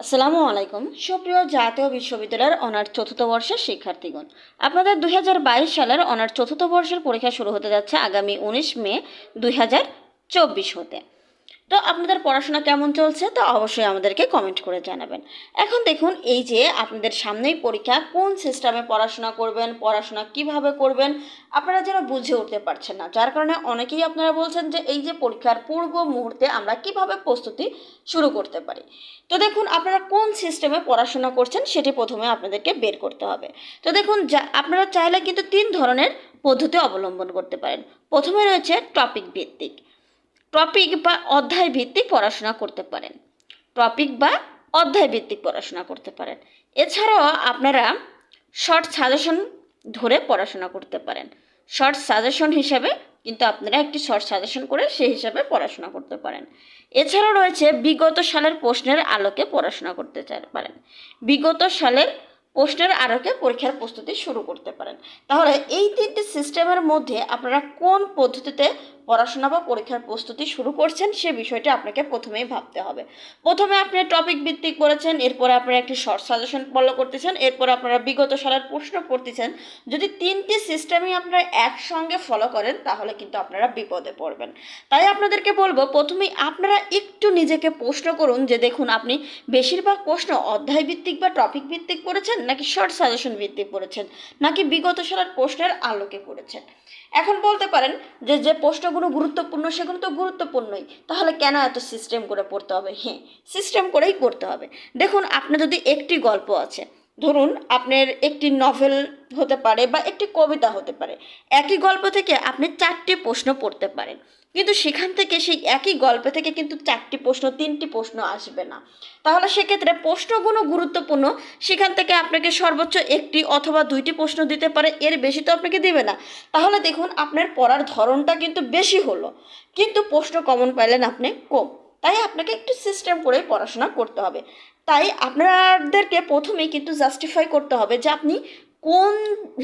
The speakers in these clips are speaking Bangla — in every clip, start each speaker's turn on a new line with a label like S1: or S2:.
S1: আসসালামু আলাইকুম। সুপ্রিয় জাতীয় বিশ্ববিদ্যালয়ের অনার্স চতুর্থ বর্ষের শিক্ষার্থীগণ, আপনাদের দুই হাজার বাইশ সালের অনার্স চতুর্থ বর্ষের পরীক্ষা শুরু হতে যাচ্ছে আগামী উনিশ মে দুই হাজার চব্বিশ হতে। তো আপনাদের পড়াশোনা কেমন চলছে? তো অবশ্যই আমাদেরকে কমেন্ট করে জানাবেন। এখন দেখুন, এই যে আপনাদের সামনেই পরীক্ষা, কোন সিস্টেমে পড়াশোনা করবেন, পড়াশোনা কীভাবে করবেন, আপনারা যেন বুঝে উঠতে পারছেন না। যার কারণে অনেকেই আপনারা বলছেন যে, এই যে পরীক্ষার পূর্ব মুহূর্তে আমরা কীভাবে প্রস্তুতি শুরু করতে পারি? তো দেখুন, আপনারা কোন সিস্টেমে পড়াশোনা করছেন, সেটি প্রথমে আপনাদেরকে বের করতে হবে। তো দেখুন, যা, আপনারা চাইলে কিন্তু তিন ধরনের পদ্ধতি অবলম্বন করতে পারেন। প্রথমে রয়েছে টপিক ভিত্তিক। টপিক বা অধ্যায় ভিত্তিক পড়াশোনা করতে পারেন। টপিক বা অধ্যায় ভিত্তিক পড়াশোনা করতে পারেন। এছাড়াও আপনারা শর্ট সাজেশন ধরে পড়াশোনা করতে পারেন। শর্ট সাজেশন হিসাবে কিন্তু আপনারা একটি শর্ট সাজেশন করে সেই হিসাবে পড়াশোনা করতে পারেন। এছাড়াও রয়েছে বিগত সালের প্রশ্নের আলোকে পড়াশোনা করতে পারেন। বিগত সালের প্রশ্নের আলোকে পরীক্ষার প্রস্তুতি শুরু করতে পারেন। তাহলে এই তিনটি সিস্টেমের মধ্যে আপনারা কোন পদ্ধতিতে পড়াশোনা বা পরীক্ষার প্রস্তুতি শুরু করছেন, সে বিষয়টি আপনাকে প্রথমেই ভাবতে হবে। প্রথমে আপনি টপিক ভিত্তিক করেছেন এরপরে আপনারা একটি শর্ট সাজেশন ফলো করতেছেন, এরপর আপনারা বিগত সালের প্রশ্ন পড়তেছেন। যদি তিনটি সিস্টেমই আপনারা একসঙ্গে ফলো করেন, তাহলে কিন্তু আপনারা বিপদে পড়বেন। তাই আপনাদেরকে বলব, প্রথমেই আপনারা একটু নিজেকে প্রশ্ন করুন যে দেখুন, আপনি বেশিরভাগ প্রশ্ন অধ্যায় ভিত্তিক বা টপিক ভিত্তিক করেছেন নাকি শর্ট সাজেশন ভিত্তিক করেছেন নাকি বিগত সালের প্রশ্নের আলোকে পড়েছেন? এখন বলতে পারেন যে যে প্রশ্নগুলো গুরুত্বপূর্ণ, সেগুলো তো গুরুত্বপূর্ণই। তাহলে কেন এত সিস্টেম করে পড়তে হবে? হ্যাঁ সিস্টেম করেই পড়তে হবে। দেখুন, আপনার যদি একটি গল্প আছে ধরুন আপনার একটি নভেল হতে পারে বা একটি কবিতা হতে পারে। একই গল্প থেকে আপনি চারটি প্রশ্ন পড়তে পারেন। কিন্তু সেখান থেকে সেই একই গল্প থেকে কিন্তু চারটি প্রশ্ন, তিনটি প্রশ্ন আসবে না। তাহলে সেক্ষেত্রে প্রশ্নগুলো গুরুত্বপূর্ণ। সেখান থেকে আপনাকে সর্বোচ্চ একটি অথবা দুইটি প্রশ্ন দিতে পারে। এর বেশি তো আপনাকে দিবে না। তাহলে দেখুন, আপনার পড়ার ধরনটা কিন্তু বেশি হলো। কিন্তু প্রশ্ন কমন পাইলেন আপনি কম। তাই আপনাকে একটু সিস্টেম করেই পড়াশোনা করতে হবে। তাই আপনাদেরকে প্রথমেই কিন্তু জাস্টিফাই করতে হবে যে আপনি কোন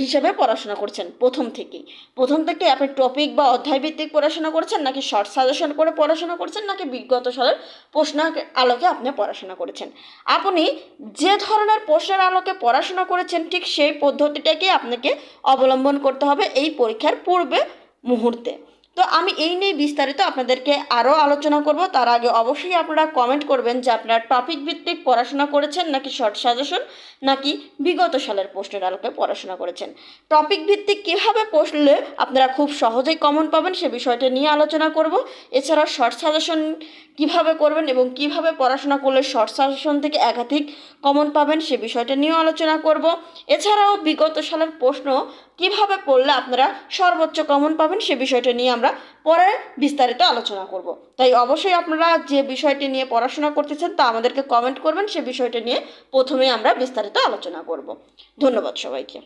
S1: হিসাবে পড়াশোনা করছেন প্রথম থেকেই। প্রথম থেকে আপনি টপিক বা অধ্যায় ভিত্তিক পড়াশোনা করছেন, নাকি শর্ট সাজেশন করে পড়াশোনা করছেন, নাকি বিগত সালের প্রশ্ন আলোকে আপনি পড়াশোনা করেছেন। আপনি যে ধরনের প্রশ্নের আলোকে পড়াশোনা করেছেন, ঠিক সেই পদ্ধতিটাকে আপনাকে অবলম্বন করতে হবে এই পরীক্ষার পূর্বে মুহূর্তে। তো আমি এই নিয়ে বিস্তারিত আপনাদেরকে আরও আলোচনা করব। তার আগে অবশ্যই আপনারা কমেন্ট করবেন যে আপনারা টপিক ভিত্তিক পড়াশোনা করেছেন নাকি শর্ট সাজেশন নাকি বিগত সালের প্রশ্নের আলোকে পড়াশোনা করেছেন। টপিক ভিত্তিক কীভাবে পড়লে আপনারা খুব সহজেই কমন পাবেন সে বিষয়টা নিয়ে আলোচনা করব। এছাড়াও শর্ট সাজেশন কীভাবে করবেন এবং কীভাবে পড়াশোনা করলে শর্ট সাজেশন থেকে একাধিক কমন পাবেন সে বিষয়টা নিয়েও আলোচনা করব। এছাড়াও বিগত সালের প্রশ্ন, কীভাবে পড়লে আপনারা সর্বোচ্চ কমন পাবেন সে বিষয়টা নিয়ে আমরা পরে বিস্তারিত আলোচনা করব। তাই অবশ্যই আপনারা যে বিষয়টি নিয়ে পড়াশোনা করতেছেন তা আমাদেরকে কমেন্ট করবেন, সে বিষয়টি নিয়ে প্রথমেই আমরা বিস্তারিত আলোচনা করব। ধন্যবাদ সবাইকে।